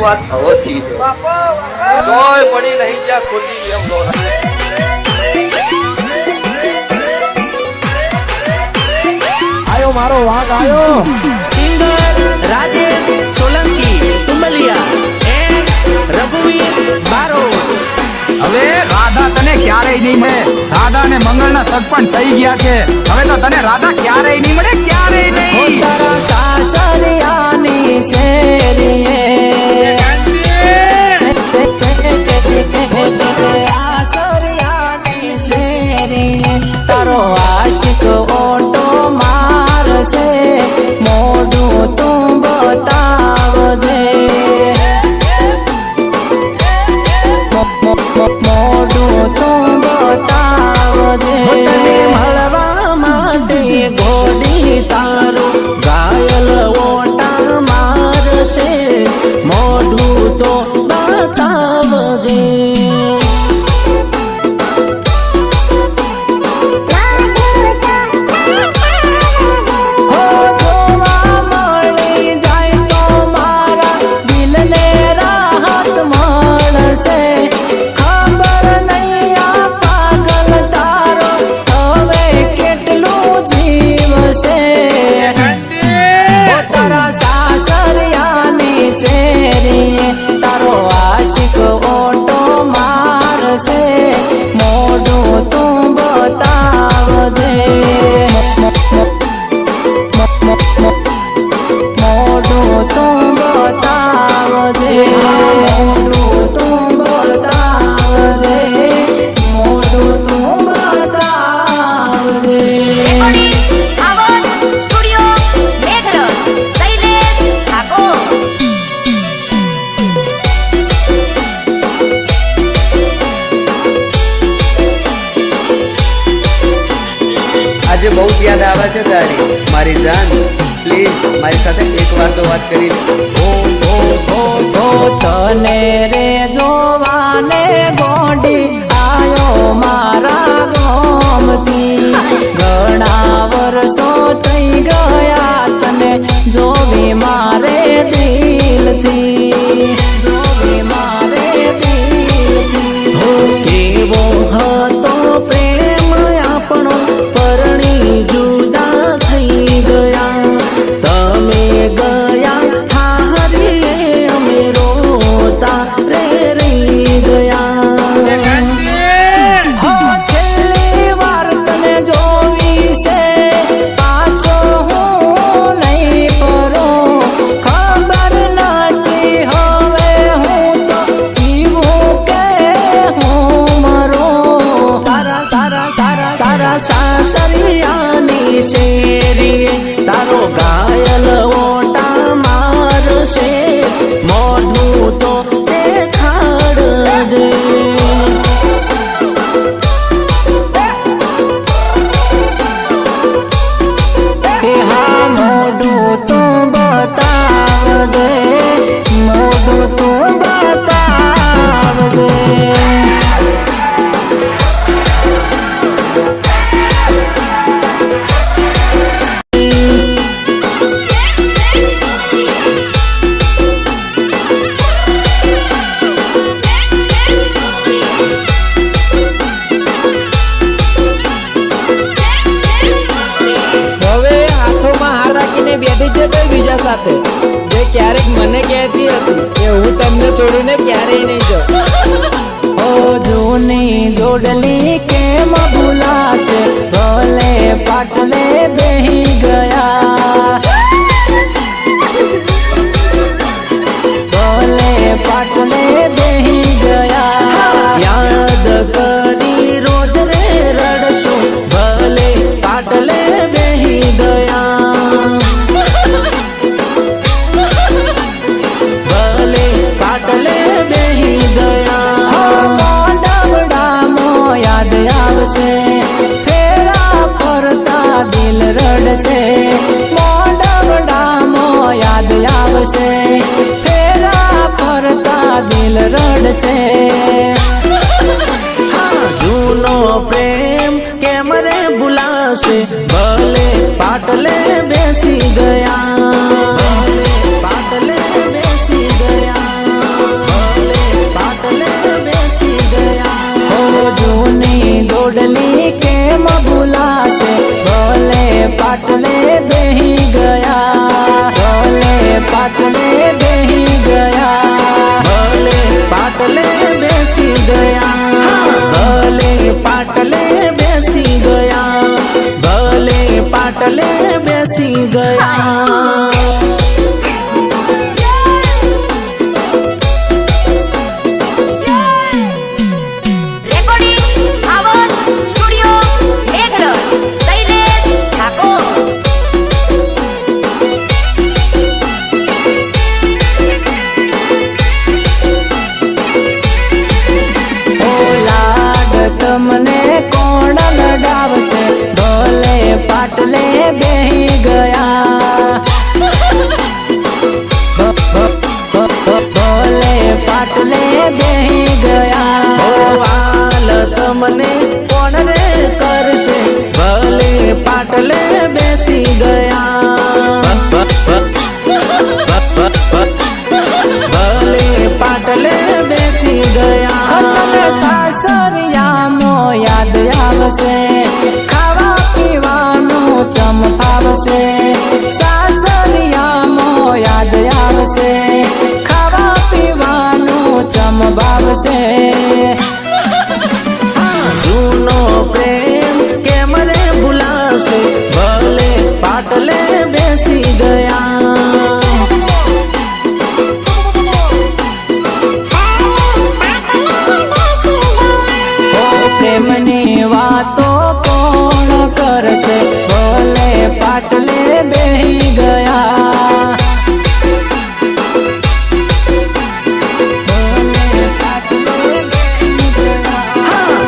શરૂઆત હવથી જોય પડી નહીં જ્યાં ખોટી એમ દોરા મારો વાઘ આવ્યો સિંગર રાજેશ સોલંકી તુંબલિયા એન્ડ રઘુવીર બારો હવે રાધા તને ક્યારેય નહીં મળે. રાધા ને મંગળ ના સગપણ થઈ ગયા છે. હવે તો તને રાધા ક્યારેય નહીં મળે ક્યારેય નહીં. શેરીએ મારી જાન. પ્લીઝ મારી સાથે એકવાર તો વાત કરી ઓ સાસરિયાની શેરીએ તારો ગાયલ ઓટા મારશે. મોઢું તો घर से भोले पाटले बेही गया।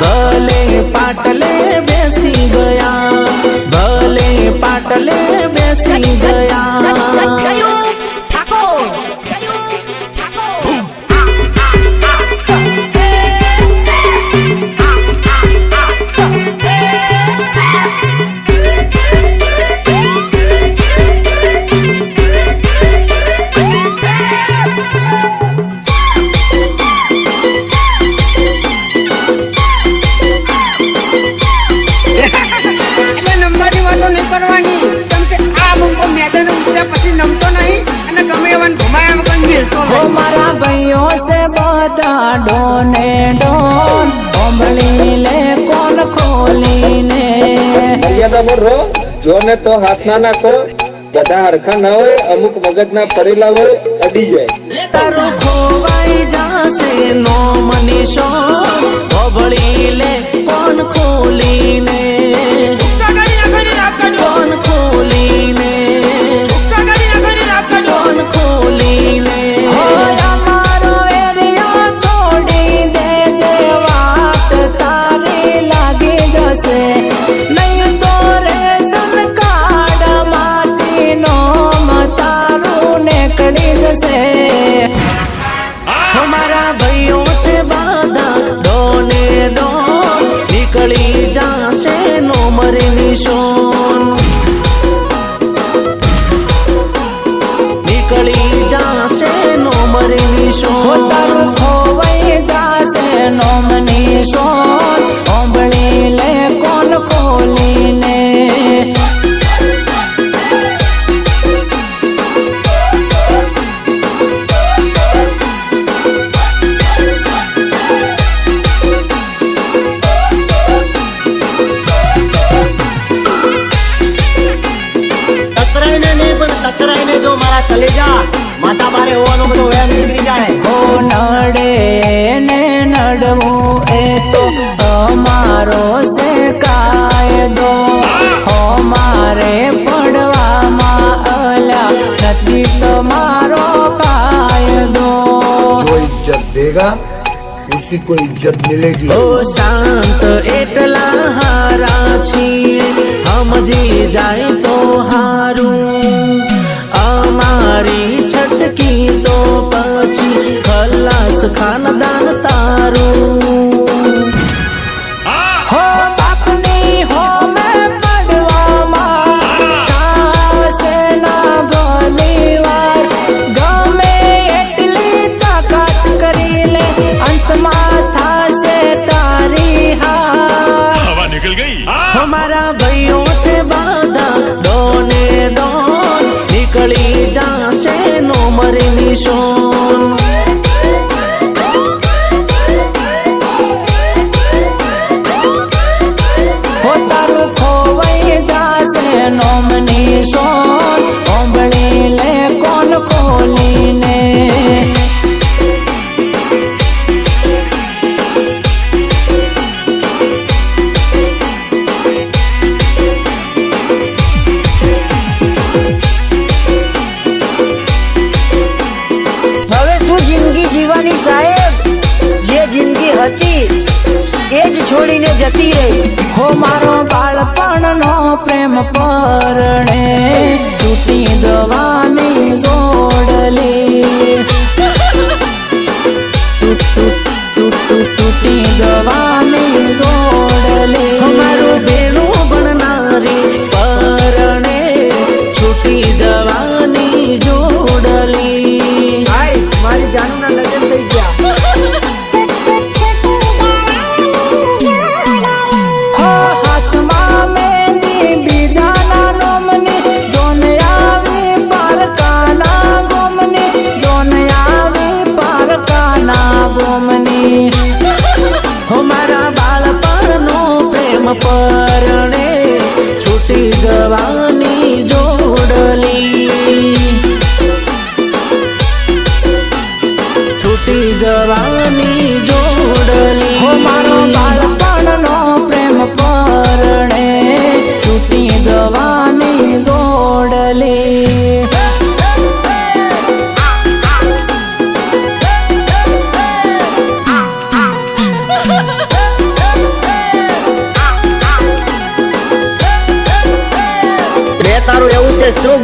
भोले पाटले बेसी गया। भोले पाटले बेसी गया। જોને તો હાથના નાખો, બધા હરખા ના હોય, અમુક મગજના ફરેલા હોય, અડી જાય. તારો ખોવાઈ જાશે નો મનીષો લે કોણ ખોલીને? એસી કોઈ ઇજ્જત મિલેગી શાંત એટલા હારા છીએ સમજી જાય તો હારું અમારી છટકી તો પછી ખલાસ ખાનદાન તારું છોડીને જતી રહી હો મારો બાળપણનો પ્રેમ પરણે. તૂટી દવાની જોડલી તૂટી દવા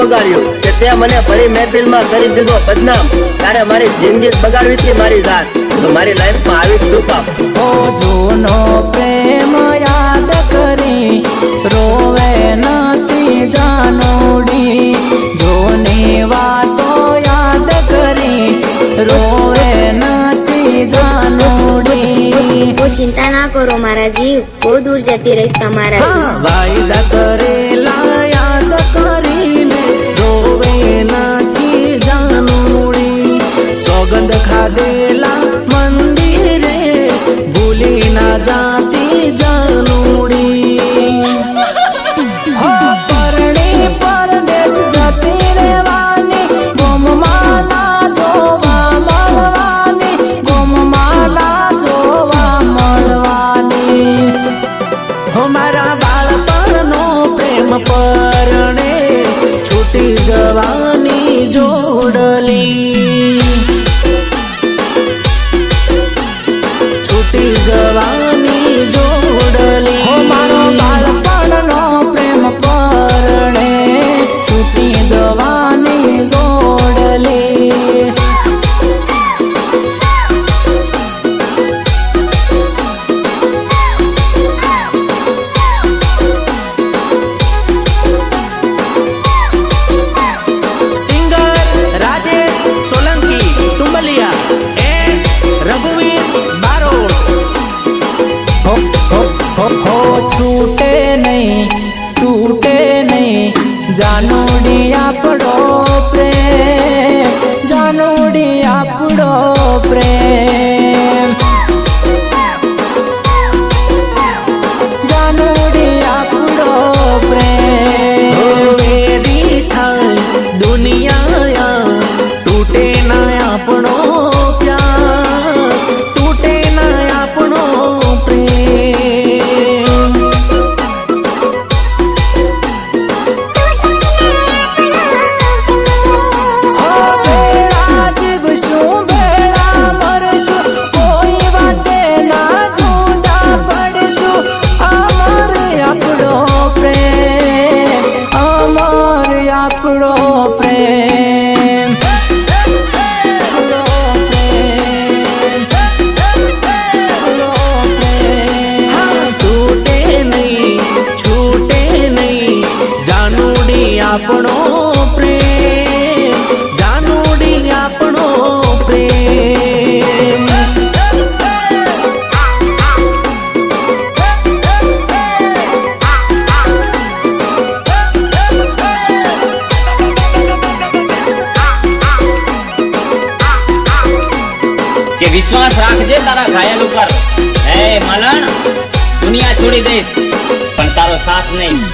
બગાડ્યું કે તે મને ફરી મહેફિલમાં કરી દીધો બદનામ. તારે મારી જિંદગી બગાડવી હતી મારી જાત. તો મારી લાઈફમાં આવી શું કામ? ઓ જૂનો પ્રેમ યાદ કરી રોવે નથી જાનોડી. જોની વાતો યાદ કરી રોવે નથી જાનોડી. ચિંતા ના કરો મારા જીવ બહુ દૂર જતી રહીશ તમારા વાયદા ના બાળપણનો પ્રેમ પરણે છૂટી જવાની જોડલી છૂટી જવાની জানুডিয়া sapato nem. Né?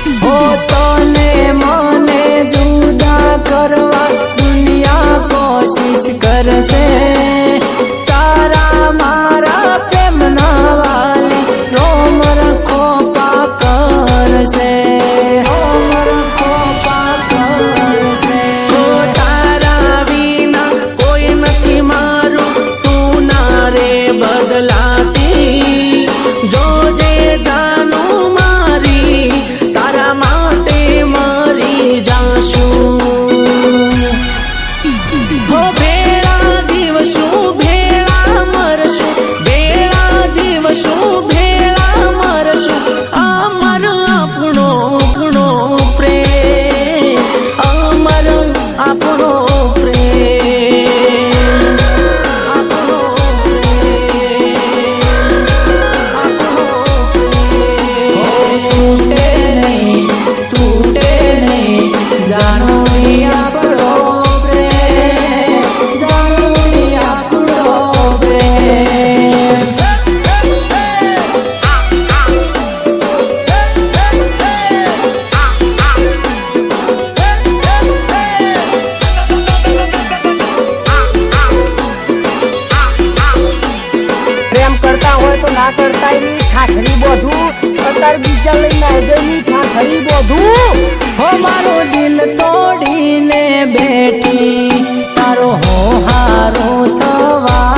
મારો દિલ તોડીને બેટી તારો હો હારો થવા